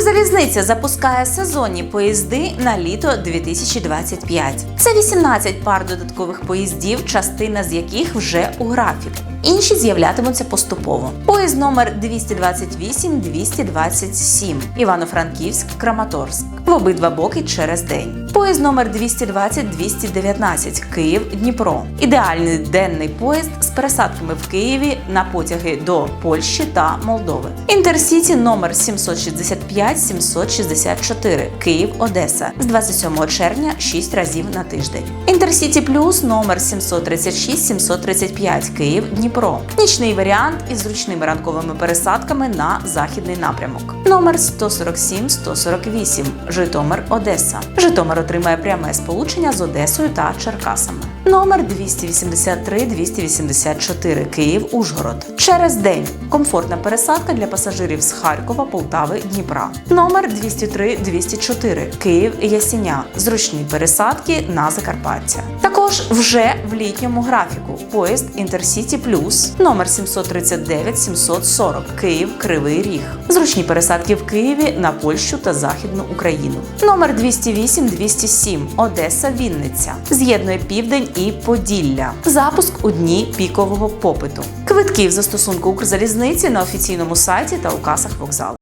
Укрзалізниця запускає сезонні поїзди на літо 2025. Це 18 пар додаткових поїздів, частина з яких вже у графіку. Інші з'являтимуться поступово. Поїзд номер 228-227 Івано-Франківськ, Краматорськ. В обидва боки через день. Поїзд номер 220-219 Київ, Дніпро. Ідеальний денний поїзд з пересадками в Києві на потяги до Польщі та Молдови. Інтерсіті номер 765-764 Київ, Одеса з 27 червня 6 разів на тиждень. Інтерсіті Плюс номер 736-735 Київ, Дніпро. Нічний варіант із зручними ранковими пересадками на західний напрямок. Номер 147-148 Житомир, Одеса. Житомир отримає пряме сполучення з Одесою та Черкасами. Номер 283-284 Київ, Ужгород. Через день комфортна пересадка для пасажирів з Харкова, Полтави, Дніпра. Номер 203-204 Київ, Ясіня. Зручні пересадки на Закарпаття. Також вже в літньому графіку поїзд Інтерсіті Плюс номер 739-740 Київ, Кривий Ріг. Зручні пересадки в Києві на Польщу та Західну Україну. Номер 208-207 Одеса, Вінниця. З'єднує південь і Поділля. Запуск у дні пікового попиту. Квитки в застосунку Укрзалізниці на офіційному сайті та у касах вокзалу.